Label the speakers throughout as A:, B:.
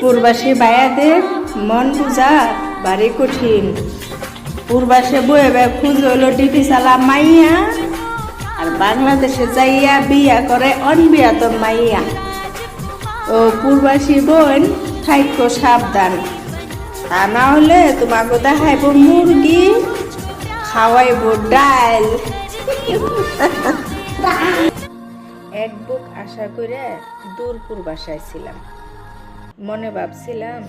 A: পূর্বাসী বায়াদের মন পূজা বাড়ি কঠিন। পূর্বাসে বয়ে বে খুঁজ হইল ডিপি চালা মাইয়া। আর বাংলাদেশে যাইয়া বিয়া করে অনবিয়াতন মাইয়া। ও পূর্বাসী বোন থাইক্য সাবধান। তা না হলে তোমাকে দেখাইব মুরগি খাওয়াইব ডাল। এক বুক আশা করে দূরপুর বাসায় ছিলাম। মনে ভাবছিলাম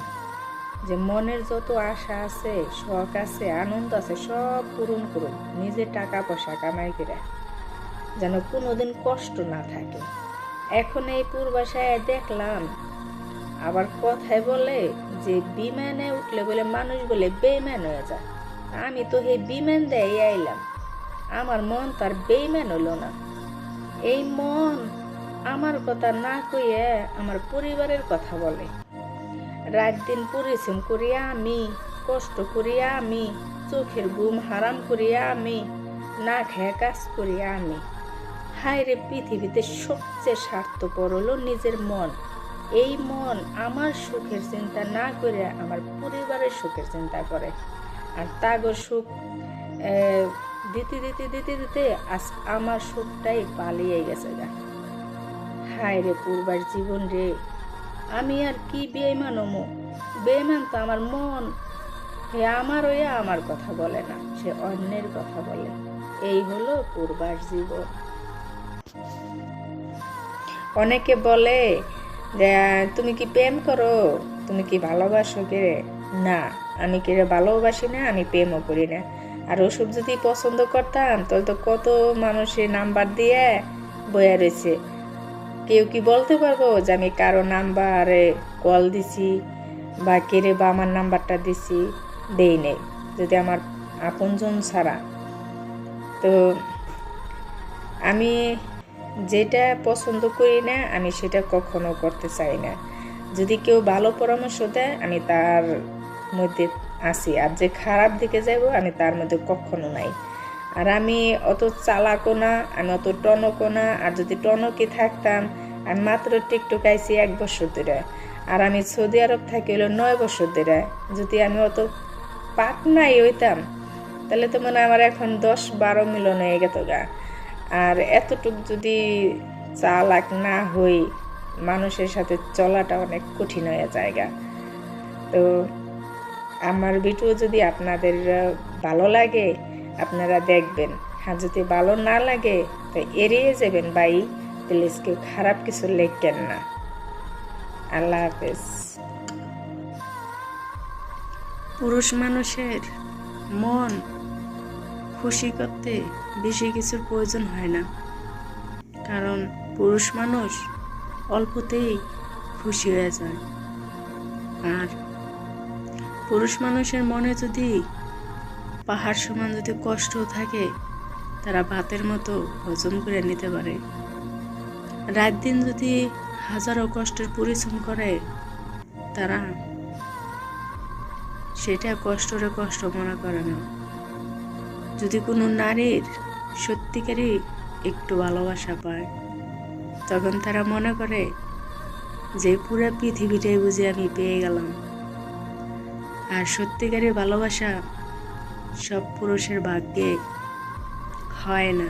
A: যে মনের যত আশা আছে, শখ আছে, আনন্দ আছে, সব পূরণ করুন নিজে টাকা পয়সা কামাই করে, যেন কোনোদিন কষ্ট না থাকে। এখন এই পূর্বাশায় দেখলাম, আবার কথায় বলে যে বিমানে উঠলে বলে মানুষ বলে বেইমান হয়ে যায়। আমি তো এই বিমান দেয় আইলাম। আমার মন তার বেইমান হলো না। এই মন আমার কথা না কইয়ে আমার পরিবারের কথা বলে। রাত দিন পরিশ্রম করিয়া আমি, কষ্ট করিয়া আমি, চোখের ঘুম হারাম করিয়া আমি, না খেয়ে কাজ করিয়া আমি। হায় রে পৃথিবীতে সবচেয়ে স্বার্থপর হলো নিজের মন। এই মন আমার সুখের চিন্তা না করে আমার পরিবারের সুখের চিন্তা করে। আর তাগর সুখ দিতে দিতে দিতে দিতে আজ আমার সুখটাই পালিয়ে গেছে গা। হায় রে পূর্বার জীবন রে। আমি আর কি বেইমান হমো? বেইমান তো আমার মন। হে আমার ওয়া আমার কথা বলে না, সে অন্যের কথা বলে। এই হলো পূর্বার জীবন। অনেকে বলে যে, তুমি কি প্রেম করো? তুমি কি ভালোবাসো কে? না, আমি কে ভালোবাসি না, আমি প্রেমও করি না। আর ওসব যদি পছন্দ করতাম, তাহলে তো কত মানুষের নাম্বার দিয়ে বয়া রয়েছে। কেউ কি বলতে পারব যে আমি কারও নাম্বারে কল দিছি বা কেড়ে বা আমার নাম্বারটা দিছি? দেই নেই, যদি আমার আপনজন ছাড়া। তো আমি যেটা পছন্দ করি না, আমি সেটা কখনো করতে চাই না। যদি কেউ ভালো পরামর্শ দেয়, আমি তার মধ্যে আসি আর যে খারাপ দিকে যাব আমি তার মধ্যে কখনো নাই। আর আমি অত চালাকও না, আমি অত টনকও না, আর যদি টনকে থাকতাম, আমি মাত্র টিকটক আইছি এক বছর ধরে। আর আমি সৌদি আরব থাকি হলো নয় বছর ধরে। যদি আমি অত পাক নাই হইতাম, তাহলে তো মনে আমার এখন দশ বারো মিলন হয়ে গেত গা। আর এতটুক যদি চালাক না হই, মানুষের সাথে চলাটা অনেক কঠিন হয়ে জায়গা তো আমার ভিডিও যদি আপনাদের ভালো লাগে আপনারা দেখবেন। আর যদি ভালো না লাগে, তো এড়িয়ে যাবেন ভাই। প্লিজ কেউ খারাপ কিছু লেখেন না। আল্লাহ হাফেজ। পুরুষ মানুষের মন খুশি করতে বেশি কিছুর প্রয়োজন হয় না। কারণ পুরুষ মানুষ অল্পতেই খুশি হয়ে যায়। আর পুরুষ মানুষের মনে যদি পাহাড় সমান যদি কষ্ট থাকে, তারা ভাতের মতো হজম করে নিতে পারে। রাত দিন যদি হাজারো কষ্টের পরিশ্রম করে, তারা সেটা কষ্টরে কষ্ট মনে করে না। যদি কোনো নারীর সত্যিকারই একটু ভালোবাসা পায়, তখন তারা মনে করে যে পুরো পৃথিবীটাই বুঝে আমি পেয়ে গেলাম। আর সত্যিকারের ভালোবাসা সব পুরুষের ভাগ্যে হয় না।